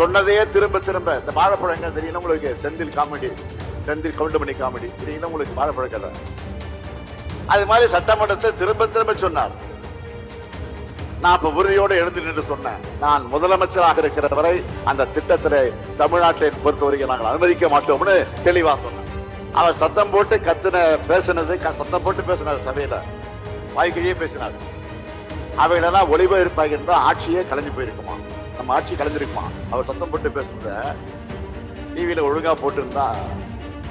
சொன்னதையே திரும்ப திரும்ப. இந்த வாழைப்பழங்கள் தெரியும் உங்களுக்கு செந்தில் காமெடி செந்தில் கவுண்டமணி காமெடி தெரியும் உங்களுக்கு வாழைப்பழ கதை. அது மாதிரி சட்டமன்றத்தை திரும்ப திரும்ப சொன்னார். நான் இப்ப உறுதியோடு எழுந்து நின்று சொன்னேன். நான் முதலமைச்சராக இருக்கிற வரை அந்த திட்டத்திலே தமிழ்நாட்டை பொறுத்தவரைக்கும் நாங்கள் அனுமதிக்க மாட்டோம்னு தெளிவா சொன்னேன். அவர் சத்தம் போட்டு கத்துன பேசினது க- சத்தம் போட்டு பேசினார் சபையில. வாய்க்கையே பேசினார். அவைகளெல்லாம் ஒளிபரப்பாக இருந்தால் ஆட்சியே கலைஞ்சு போயிருக்குமா? நம்ம ஆட்சி கலைஞ்சிருக்குமா அவர் சத்தம் போட்டு பேசுறத டிவியில ஒழுங்கா போட்டிருந்தா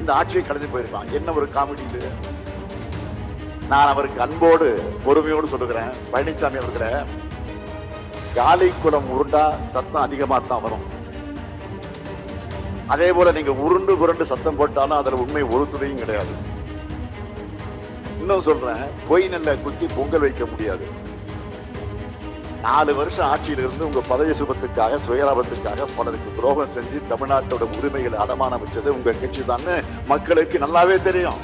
இந்த ஆட்சியை கலைஞ்சு போயிருக்கான் என்ன ஒரு காமெடி இது? நான் அவருக்கு அன்போடு பொறுமையோடு சொல்லுகிறேன். பழனிசாமி அவர்களே காலி குளம் உருண்டா சத்தம் அதிகமாக தான் வரும். அதே போல நீங்க உருண்டு புரண்டு சத்தம் போட்டாலும் அதுல உண்மை ஒரு துறையும் கிடையாது. இன்னும் சொல்றேன் பொய் நெல்ல குத்தி பொங்கல் வைக்க முடியாது. நாலு வருஷம் ஆட்சியில் இருந்து உங்க பதவி சுபத்துக்காக சுயலாபத்துக்காக பலருக்கு துரோகம் செஞ்சு தமிழ்நாட்டோட உரிமைகளை அடமானம் வச்சது உங்க கட்சி தான் மக்களுக்கு நல்லாவே தெரியும்.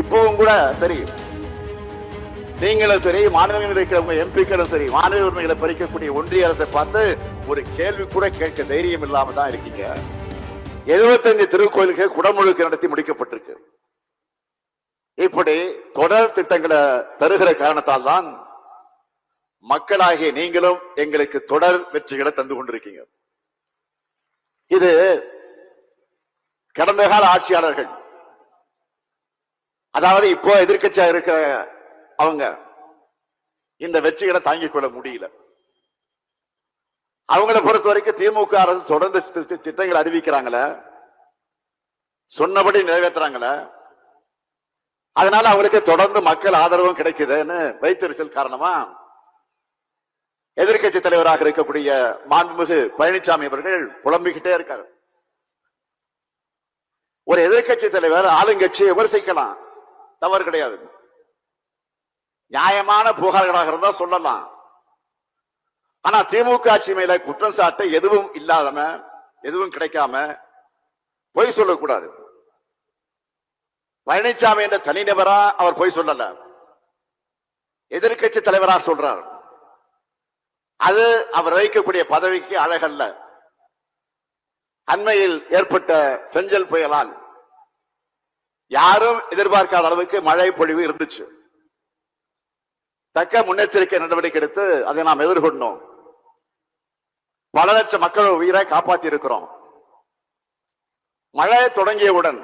இப்பவும் கூட சரி நீங்களும் சரி மாநிலங்களில் இருக்கிறவங்க எம்பிக்களும் சரி மாநில உரிமைகளை பறிக்கக்கூடிய ஒன்றிய அரசை பார்த்து ஒரு கேள்வி கூட கேட்க தைரியம் இல்லாம தான் இருக்கீங்க. எழுபத்தஞ்சு திருக்கோயில்கள் குடமுழுக்கு நடத்தி முடிக்கப்பட்டிருக்கு. இப்படி தொடர் திட்டங்களை தருகிற காரணத்தால் தான் மக்களாகிய நீங்களும் எங்களுக்கு தொடர் வெற்றிகளை தந்து கொண்டிருக்கீங்க. இது கடந்த கால ஆட்சியாளர்கள் அதாவது இப்போ எதிர்கட்சியா இருக்கிற அவங்க இந்த வெற்றிகளை தாங்கிக் கொள்ள முடியல. அவங்களை பொறுத்த வரைக்கும் திமுக அரசு தொடர்ந்து திட்டங்கள் திட்டங்களை அறிவிக்கிறாங்களே சொன்னபடி நிறைவேற்றுறாங்களே அதனால அவங்களுக்கு தொடர்ந்து மக்கள் ஆதரவும் கிடைக்குதுன்னு வைத்தறிச்சல் காரணமா எதிர்க்கட்சி தலைவராக இருக்கக்கூடிய மாண்புமிகு பழனிசாமி அவர்கள் புலம்பிக்கிட்டே இருக்காரு. ஒரு எதிர்க்கட்சி தலைவர் ஆளுங்கட்சியை விமர்சிக்கலாம். தவறு கிடையாது. நியாயமான புகார்களாக இருந்தா சொல்லலாம். ஆனா திமுக ஆட்சி மேல குற்றம் சாட்ட எதுவும் இல்லாதம எதுவும் கிடைக்காம பொய் சொல்லக்கூடாது. பழனிசாமி என்ற தனிநபரா அவர் பொய் சொல்லல. எதிர்க்கட்சி தலைவரா சொல்றார். அது அவர் வைக்கக்கூடிய பதவிக்கு அழகல்ல. அண்மையில் ஏற்பட்ட செஞ்சல் புயலால் யாரும் எதிர்பார்க்காத அளவுக்கு மழை பொழிவு இருந்துச்சு. தக்க முன்னெச்சரிக்கை நடவடிக்கை எடுத்து அதை நாம் எதிர்கொண்டோம். பல லட்சம் மக்கள் உயிரை காப்பாத்தி இருக்கிறோம் மழை தொடங்கியவுடன்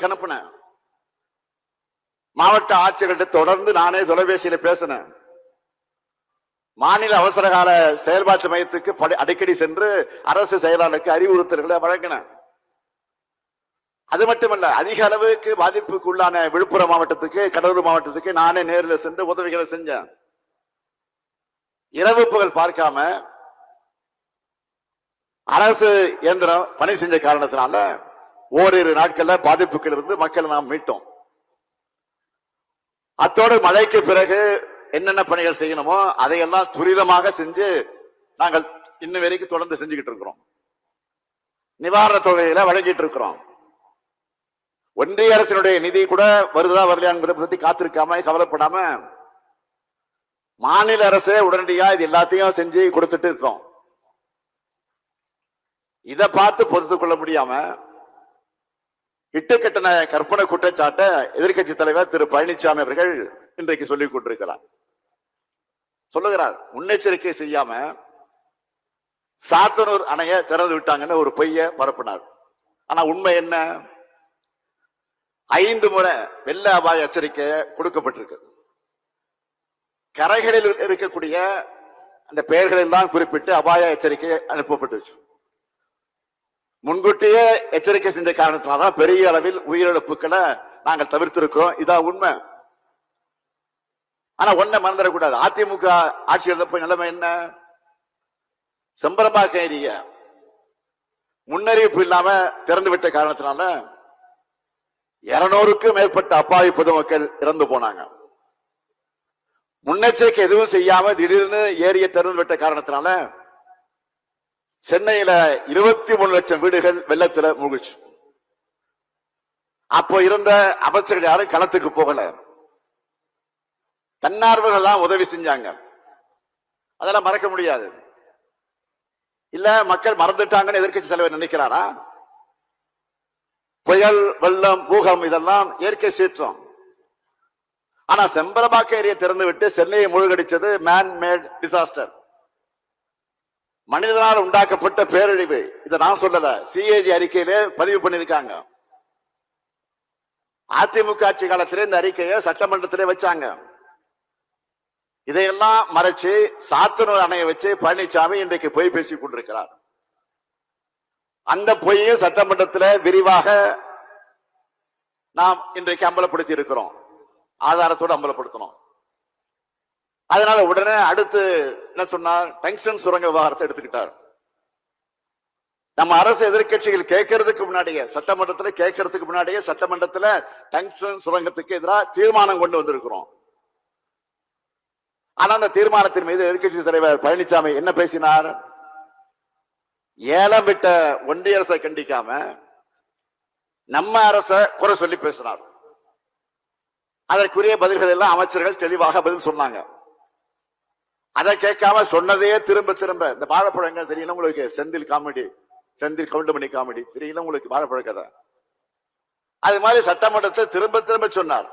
கணப்புன மாவட்ட ஆட்சியர்கிட்ட தொடர்ந்து நானே தொலைபேசியில பேசினேன். மாநில அவசர கால செயல்பாட்டு மையத்துக்கு படி- அடிக்கடி சென்று அரசு செயலாளருக்கு அறிவுறுத்தல்களை வழங்கினேன். அது மட்டுமல்ல அதிக அளவுக்கு பாதிப்புக்குள்ளான விழுப்புரம் மாவட்டத்துக்கு கடலூர் மாவட்டத்துக்கு நானே நேரில் சென்று உதவிகளை செஞ்சேன். இரவு புகழ் பார்க்காம அரசு இயந்திரம் பணி செஞ்ச காரணத்தினால ஓரிரு நாட்கள்ல பாதிப்புகள் இருந்து மக்களை நாம் மீட்டோம். அத்தோடு மழைக்கு பிறகு என்னென்ன பணிகள் செய்யணுமோ அதையெல்லாம் துரிதமாக செஞ்சு நாங்கள் இன்ன வரைக்கும் தொடர்ந்து செஞ்சுக்கிட்டு இருக்கிறோம். நிவாரண தொகையில வழங்கிட்டு இருக்கிறோம். ஒன்றிய அரசினுடைய நிதி கூட வருதா வரலையா என்பதை பத்தி காத்திருக்காம கவலைப்படாம மாநில அரசே உடனடியா இது எல்லாத்தையும் செஞ்சு கொடுத்துட்டு இருக்கோம். இதை பார்த்து பொறுத்துக் கொள்ள முடியாம இட்டுக்கட்டின கற்பனை குற்றச்சாட்டை எதிர்க்கட்சி தலைவர் திரு பழனிசாமி அவர்கள் இன்றைக்கு சொல்லிக் கொண்டிருக்கிறார். சொல்லுகிறார் முன்னெச்சரிக்கை செய்யாம சாத்தனூர் அணைய திறந்து விட்டாங்கன்னு ஒரு பொய்ய பரப்பினார். ஆனா உண்மை என்ன? ஐந்து முறை வெள்ள அபாய எச்சரிக்கை கொடுக்கப்பட்டிருக்கு. கரைகளில் இருக்கக்கூடிய அந்த பெயர்களில் தான் குறிப்பிட்டு அபாய எச்சரிக்கை அனுப்பப்பட்டுச்சு. முன்கூட்டியே எச்சரிக்கை செஞ்ச காரணத்தினால்தான் பெரிய அளவில் உயிரிழப்புகளை நாங்கள் தவிர்த்திருக்கிறோம். இதான் உண்மை. ஆனா ஒன்ன மறந்துடக்கூடாது. அதிமுக ஆட்சி இருந்தப்ப நிலைமை என்ன? செம்பரம்பாக்க ஏரிய முன்னறிவிப்பு இல்லாம திறந்து விட்ட காரணத்தினால இருநூறுக்கும் மேற்பட்ட அப்பாவி பொதுமக்கள் இறந்து போனாங்க. முன்னெச்சரிக்கை எதுவும் செய்யாம திடீர்னு ஏரிய திறந்து விட்ட காரணத்தினால சென்னையில இருபத்தி மூணு லட்சம் வீடுகள் வெள்ளத்துல மூழ்கிச்சு. அப்போ இருந்த அமைச்சர்கள் யாரும் களத்துக்கு போகல. தன்னார்வர்கள் தான் உதவி செஞ்சாங்க. அதெல்லாம் மறக்க முடியாது. இல்ல மக்கள் மறந்துட்டாங்கன்னு எதிர்க்கட்சி தலைவர் நினைக்கிறாரா? புயல் வெள்ளம் பூகம் இதெல்லாம் இயற்கை சீற்றம். ஆனா செம்பரபாக்க ஏரியை திறந்து விட்டு சென்னையை மூழ்கடிச்சது மேன் மேட் டிசாஸ்டர் மனிதனால் உண்டாக்கப்பட்ட பேரழிவு. இதை நான் சொல்லல. சிஏஜி அறிக்கையிலே பதிவு பண்ணிருக்காங்க அதிமுக ஆட்சி காலத்திலே இந்த அறிக்கையை சட்டமன்றத்திலே வச்சாங்க. இதையெல்லாம் மறைச்சு சாத்தனூர் அணையை வச்சு பழனிசாமி இன்றைக்கு பொய் பேசிக் கொண்டிருக்கிறார். அந்த பொய்யை சட்டமன்றத்தில் விரிவாக நாம் இன்றைக்கு அம்பலப்படுத்தி இருக்கிறோம் ஆதாரத்தோடு அம்பலப்படுத்தணும். அதனால உடனே அடுத்து என்ன சொன்னார் டங்ஸ்டன் சுரங்க விவகாரத்தை எடுத்துக்கிட்டார். நம்ம அரசு எதிர்க்கட்சிகள் கேட்கறதுக்கு முன்னாடியே சட்டமன்றத்தில் கேட்கறதுக்கு முன்னாடியே சட்டமன்றத்தில் டங்ஸ்டன் சுரங்கத்துக்கு எதிராக தீர்மானம் கொண்டு வந்திருக்கிறோம். ஆனா அந்த தீர்மானத்தின் மீது எதிர்க்கட்சி தலைவர் பழனிசாமி என்ன பேசினார்? ஏலம் விட்ட ஒன்றிய அரசை கண்டிக்காம நம்ம அரச குறை சொல்லி பேசினார். அதற்குரிய பதில்கள் எல்லாம் அமைச்சர்கள் தெளிவாக பதில் சொன்னாங்க. அதை கேட்காம சொன்னதையே திரும்ப திரும்ப. இந்த வாழைப்பழங்கள் தெரியல உங்களுக்கு செந்தில் காமெடி செந்தில் கவுண்டமணி காமெடி. தெரியல உங்களுக்கு வாழைப்பழ கதை. அது மாதிரி சட்டமன்றத்தை திரும்ப திரும்ப சொன்னார்.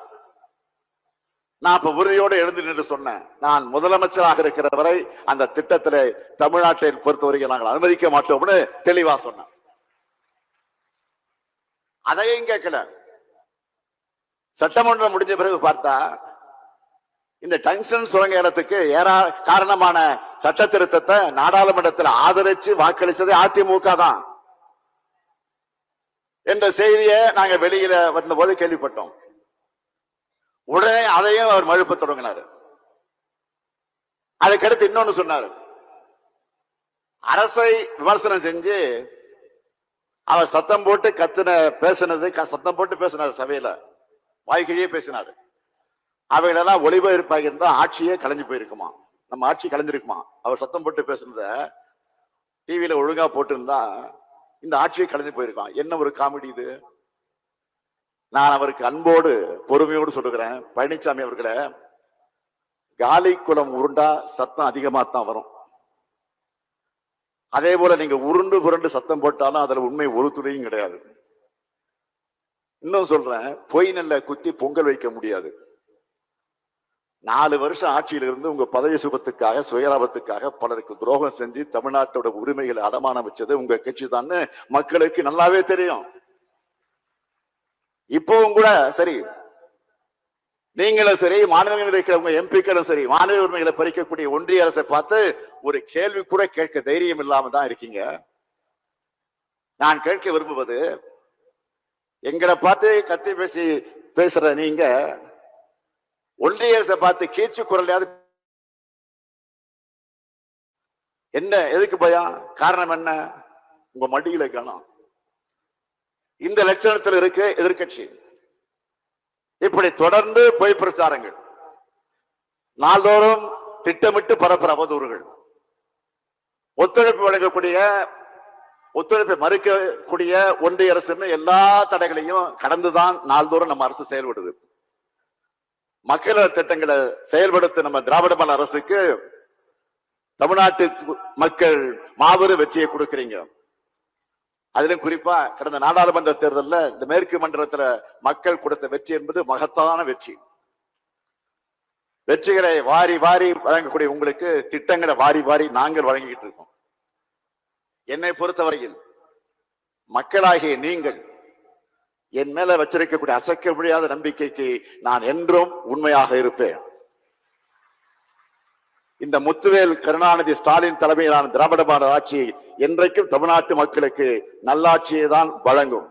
நான் இப்ப உறுதியோடு எழுந்து நின்று சொன்னேன். நான் முதலமைச்சராக இருக்கிற வரை அந்த திட்டத்திலே தமிழ்நாட்டை பொறுத்தவரைக்கும் நாங்கள் அனுமதிக்க மாட்டோம்னு தெளிவா சொன்னேன். அதையும் கேட்கல. சட்டமன்றம் முடிஞ்ச பிறகு பார்த்தா இந்த டங்ஸ்டன் சுரங்க இடத்துக்கு ஏறா காரணமான சட்ட திருத்தத்தை நாடாளுமன்றத்தில் ஆதரிச்சு வாக்களிச்சது அதிமுக தான். என்ற செய்தியை நாங்க வெளியில வந்தபோது கேள்விப்பட்டோம். உடனே அதையும் அவர் மழுப்ப தொடங்கினார். அதுக்கடுத்து இன்னொன்னு சொன்னார். அரசை விமர்சனம் செஞ்சு அவர் சத்தம் போட்டு கத்துன பேசினது க- சத்தம் போட்டு பேசினார் சபையில. வாய்க்கிழியே பேசினாரு. அவைகளெல்லாம் ஒளிபரப்பாக இருந்தா ஆட்சியே கலைஞ்சு போயிருக்குமா? நம்ம ஆட்சி கலைஞ்சிருக்குமா? அவர் சத்தம் போட்டு பேசுனத டிவியில ஒழுங்கா போட்டிருந்தா இந்த ஆட்சியே கலைஞ்சு போயிருக்கான் என்ன ஒரு காமெடி இது? நான் அவருக்கு அன்போடு பொறுமையோடு சொல்லுகிறேன். பழனிசாமி அவர்களை காலி குளம் உருண்டா சத்தம் அதிகமா தான் வரும். அதே போல நீங்க உருண்டு புரண்டு சத்தம் போட்டாலும் அதுல உண்மை ஒரு துளியும் கிடையாது. இன்னும் சொல்றேன் பொய் நெல்ல குத்தி பொங்கல் வைக்க முடியாது. நாலு வருஷம் ஆட்சியிலிருந்து உங்க பதவி சுகத்துக்காக சுயலாபத்துக்காக பலருக்கு துரோகம் செஞ்சு தமிழ்நாட்டோட உரிமைகளை அடமானம் வச்சது உங்க கட்சி தான் மக்களுக்கு நல்லாவே தெரியும். இப்பவும் கூட சரி நீங்களும் சரி மாநிலங்களில் இருக்கிறவங்க எம்பிக்களும் சரி மாநில உரிமைகளை பறிக்கக்கூடிய ஒன்றிய அரசை பார்த்து ஒரு கேள்வி கூட கேட்க தைரியம் இல்லாம தான் இருக்கீங்க. நான் கேட்க விரும்புவது எங்களை பார்த்து கத்தி பேசி பேசுற நீங்க ஒன்றிய அரசை பார்த்து கீச்சு குரலையாவது என்ன எதுக்கு பயம் காரணம் என்ன? உங்க மடியில காணும் இந்த லட்சணத்தில் இருக்க எதிர்க்கட்சி. இப்படி தொடர்ந்து பொய் பிரச்சாரங்கள். நாள்தோறும் திட்டமிட்டு பரப்புற அவதூறுகள். ஒத்துழைப்பு வழங்கக்கூடிய ஒத்துழைப்பை மறுக்கக்கூடிய ஒன்றிய அரசுன்னு எல்லா தடைகளையும் கடந்துதான் நாள்தோறும் நம்ம அரசு செயல்படுது. மக்கள் திட்டங்களை செயல்படுத்த நம்ம திராவிட மாடல் அரசுக்கு தமிழ்நாட்டு மக்கள் மாபெரும் வெற்றியை கொடுக்கிறீங்க. அதிலும் குறிப்பா கடந்த நாடாளுமன்ற தேர்தலில் இந்த மேற்கு மண்டலத்துல மக்கள் கொடுத்த வெற்றி என்பது மகத்தான வெற்றி. வெற்றிகளை வாரி வாரி வழங்கக்கூடிய உங்களுக்கு திட்டங்களை வாரி வாரி நாங்கள் வழங்கிக்கிட்டு இருக்கோம். என்னை பொறுத்தவரையில் மக்களாகிய நீங்கள் என் மேல வச்சிருக்கக்கூடிய அசைக்க முடியாத நம்பிக்கைக்கு நான் என்றும் உண்மையாக இருப்பேன். இந்த முத்துவேல் கருணாநிதி ஸ்டாலின் தலைமையிலான திராவிட மாடல் ஆட்சி என்றைக்கும் தமிழ்நாட்டு மக்களுக்கு நல்லாட்சியை தான் வழங்கும்.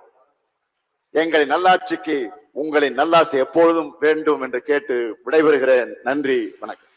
எங்களின் நல்லாட்சிக்கு உங்களின் நல்லாசி எப்பொழுதும் வேண்டும் என்று கேட்டு விடைபெறுகிறேன். நன்றி வணக்கம்.